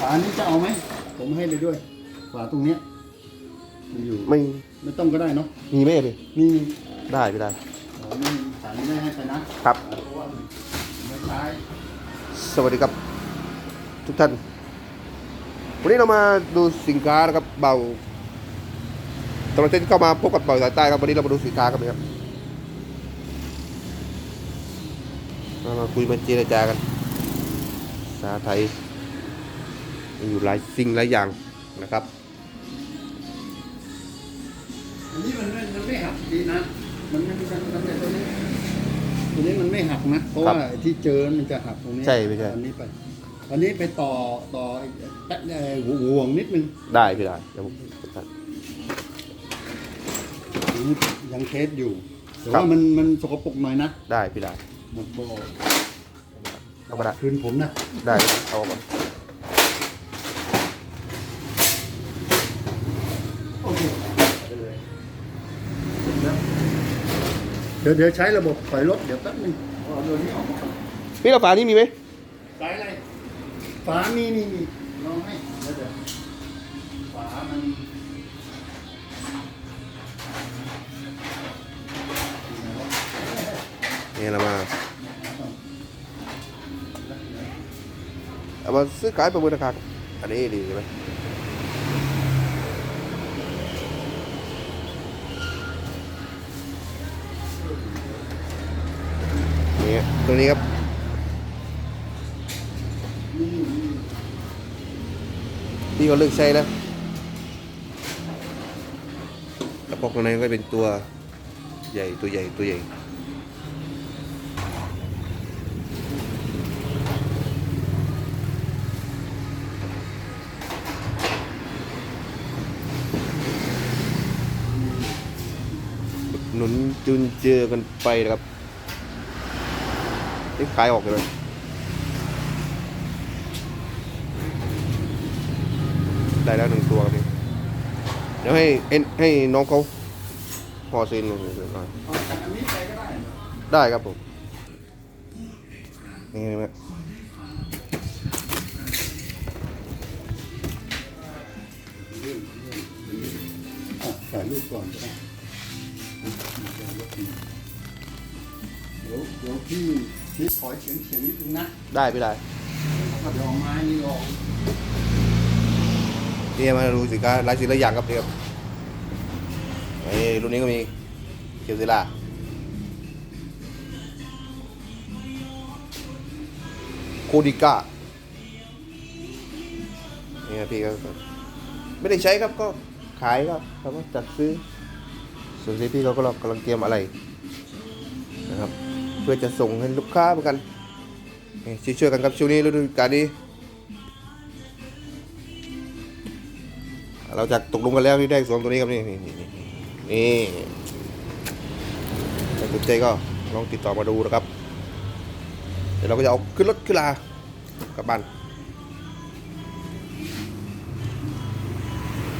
ฝานี้จะเอาไหม ผมให้เลยด้วย ฝาตรงเนี้ยมันอยู่ ไม่ไม่ต้องก็ได้เนาะ มีไหมพี่นี่ได้พี่ได้อ๋อนี่ฝานี้ไม่ให้ไปนะครับ เพราะว่าไม่ใช้สวัสดีครับ ทุกท่าน วันนี้เรามาดูสินค้านะครับเบาตอนที่เข้ามาพบกับเบาสายใต้ครับวันนี้เรามาดูสินค้ากันนะครับเรามาคุยมาเจรจากันภาษาไทยมี อยู่หลายสิ่งหลายอย่างนะครับ อันนี้มันไม่มันไม่หักดีนะ มันมันมันมันแต่ตัวนี้ตัวนี้มันไม่หักนะ เพราะครับว่าไอ้ที่เจอมันจะหักตรงนี้ใช่ไม่ใช่ อันนี้ไป อันนี้ไปต่อต่อไอ้แป๊ะเอ่อหัวห่วงนิดนึง ได้พี่ได้เดี๋ยวผมจัดอันนี้ยังเทสอยู่ แต่ครับว่ามันมันสกปรกหน่อยนะได้พี่ได้หมดบ่อเอาก็ได้คืนผมนะได้เอาก่อนโอเค เดี๋ยวเดี๋ยวใช้ระบบถอยรถเดี๋ยวแป๊บนึงเอาตัวนี้ออกมาก่อนพี่กระฝานี้มีไหมสายอะไรฝามีมีมีลองให้เดี๋ยวเดี๋ยวฝามันนี่เรามาเอามาซื้อขายประเมินราคาอันนี้ดีใช่ไหม นี่ตัวนี้ครับพี่เขาเลือกใช้นะแล้วพวกข้างในก็เป็นตัวใหญ่ตัวใหญ่ตัวใหญ่หนุนจุนเจอกันไปนะครับ นี่ขายออกเลยได้แล้วหนึ่งตัวครับพี่เดี๋ยวให้เอ็นให้น้องเขาพอซ็นลงหน่อยเอนได้ครับผม นี่ไหมถ่ายรูปก่อนก็ได้เดี๋ยวเดี๋ยวพี่ พี่ถอยเฉียงเฉียงนิดนึงนะได้พี่ได้ถ้าเดี๋ยวเอาไม้นี่ลองนี่มาดูสินค้าหลายสิ่งหลายอย่างครับนี่ครับไอ้รุ่นนี้ก็มีเคียวซิล่าโคดิก้านี่ครับพี่ก็ไม่ได้ใช้ครับก็ขายครับเขาก็จัดซื้อส่วนที่พี่เขาก็กำลังเตรียมอะไรนะครับเพื่อจะส่งให้ลูกค้าเหมือนกันช่วยๆกันครับช่วงนี้ฤดูกาลนี้เราจะตกลงกันแล้วที่ได้สวมตัวนี้ครับนี่นี่นี่นี่นี่ถ้าสนใจก็ลองติดต่อมาดูนะครับ เดี๋ยวเราก็จะเอาขึ้นรถขึ้นลากลับบ้าน